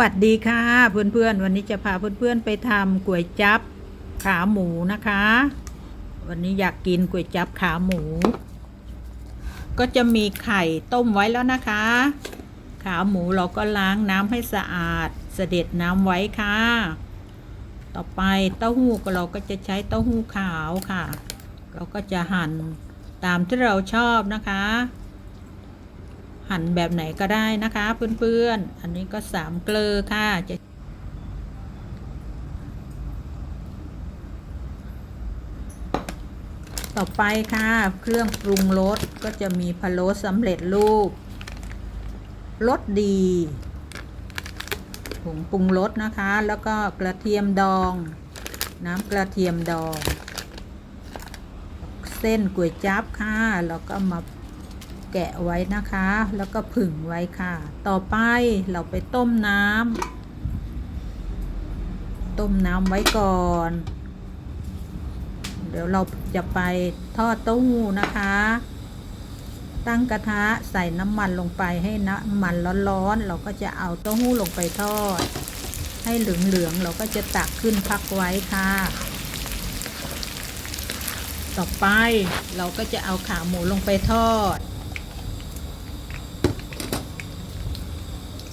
วัสดีค่ะ เพื่อนๆ วันนี้จะพาเพื่อนๆไปทำก๋วยจับขาหมูนะคะ วันนี้อยากกินก๋วยจับขาหมู ก็จะมีไข่ต้มไว้แล้วนะคะ ขาหมูเราก็ล้างน้ำให้สะอาด เสด็จน้ำไว้ค่ะ ต่อไปเต้าหู้เราก็จะใช้เต้าหู้ขาวค่ะ เราก็จะหั่นตามที่เราชอบนะคะ หั่นแบบไหนก็ได้นะคะ เพื่อนๆ อันนี้ก็สามเกลือค่ะจะต่อไปค่ะเครื่องปรุงรสก็จะมีพะโล้สำเร็จรูปรสดีผงปรุงรสนะคะ แล้วก็กระเทียมดอง น้ำกระเทียมดอง เส้นก๋วยจั๊บค่ะแล้วก็มา แกะไว้นะคะ แล้วก็ผึ่งไว้ค่ะ ต่อไปเราไปต้มน้ำต้มน้ำไว้ก่อน เดี๋ยวเราจะไปทอดเต้าหู้นะคะ ตั้งกระทะใส่น้ำมันลงไปให้น้ำมันร้อนๆ เราก็จะเอาเต้าหู้ลงไปทอด ให้เหลืองๆ เราก็จะตักขึ้นพักไว้ค่ะต่อไปเราก็จะเอาขาหมูลงไปทอด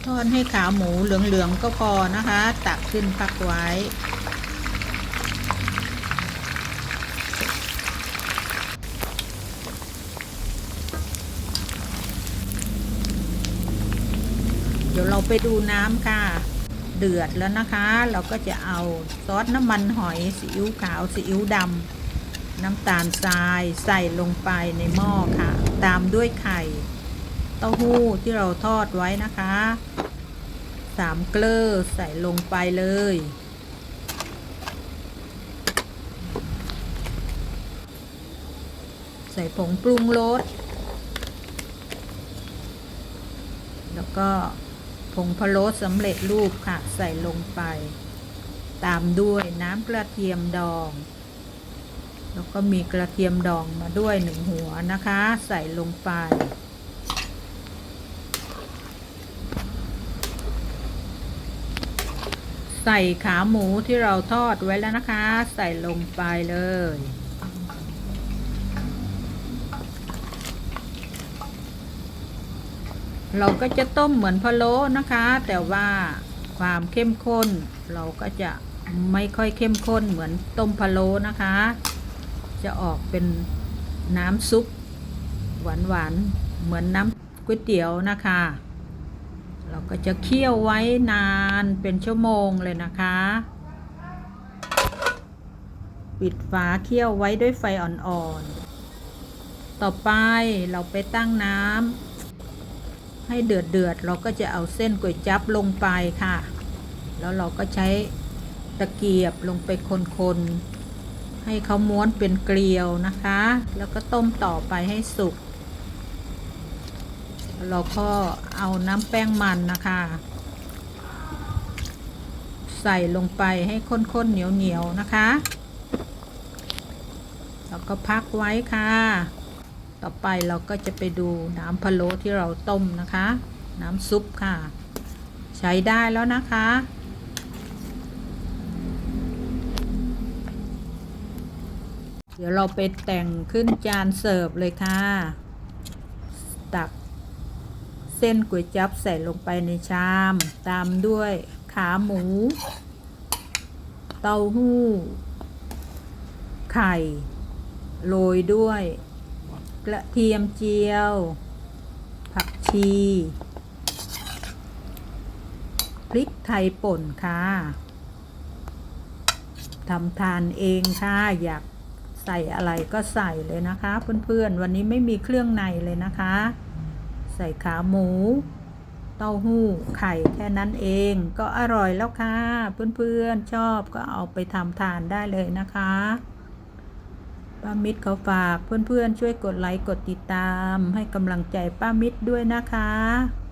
ทอดให้ขาหมูเหลือง ๆ ก็พอนะคะ ตักขึ้นพักไว้ เดี๋ยวเราไปดูน้ำค่ะ เดือดแล้วนะคะ เราก็จะเอาซอสน้ำมันหอยซีอิ๊วขาวซีอิ๊วดำน้ำตาลทรายใส่ลงไปในหม้อค่ะ ตามด้วยไข่เต้าหู้ที่เราทอดไว้นะคะ สามเกลือใส่ลงไปเลย ใส่ผงปรุงรส แล้วก็ผงพะโล้สำเร็จรูปค่ะ ใส่ลงไป ตามด้วยน้ำกระเทียมดอง แล้วก็มีกระเทียมดองมาด้วยหนึ่งหัวนะคะ ใส่ลงไป ใส่ขาหมูที่เราทอดไว้แล้วนะคะ ใส่ลงไปเลย เราก็จะต้มเหมือนพะโล้นะคะ แต่ว่าความเข้มข้น เราก็จะไม่ค่อยเข้มข้นเหมือนต้มพะโล้นะคะ จะออกเป็นน้ำซุปหวานๆเหมือนน้ำก๋วยเตี๋ยวนะคะ เราก็จะเคี่ยวไว้นานเป็นชั่วโมงเลยนะคะ ปิดฝาเคี่ยวไว้ด้วยไฟอ่อนๆ ต่อไปเราไปตั้งน้ำให้เดือดเดือดเราก็จะเอาเส้นก๋วยจั๊บลงไปค่ะ แล้วเราก็ใช้ตะเกียบลงไปคนๆให้เขาม้วนเป็นเกลียวนะคะ แล้วก็ต้มต่อไปให้สุก เราก็เอาน้ำแป้งมันนะคะ ใส่ลงไปให้ข้นๆเหนียวๆนะคะ แล้วก็พักไว้ค่ะ ต่อไปเราก็จะไปดูน้ำพะโล้ที่เราต้มนะคะ น้ำซุปค่ะ ใช้ได้แล้วนะคะเดี๋ยวเราไปแต่งขึ้นจานเสิร์ฟเลยค่ะ ตัก เส้นก๋วยจั๊บใส่ลงไปในชาม ตามด้วยขาหมู เต้าหู้ ไข่ โรยด้วยกระเทียมเจียว ผักชี พริกไทยป่นค่ะทำทานเองค่ะอยากใส่อะไรก็ใส่เลยนะคะ เพื่อนๆ วันนี้ไม่มีเครื่องในเลยนะคะ ใส่ขาหมู เต้าหู้ไข่แค่นั้นเอง ก็อร่อยแล้วค่ะ เพื่อนๆชอบก็เอาไปทำทานได้เลยนะคะป้ามิตรเขาฝากเพื่อนๆช่วยกดไลค์กดติดตาม ให้กำลังใจป้ามิตรด้วยนะคะ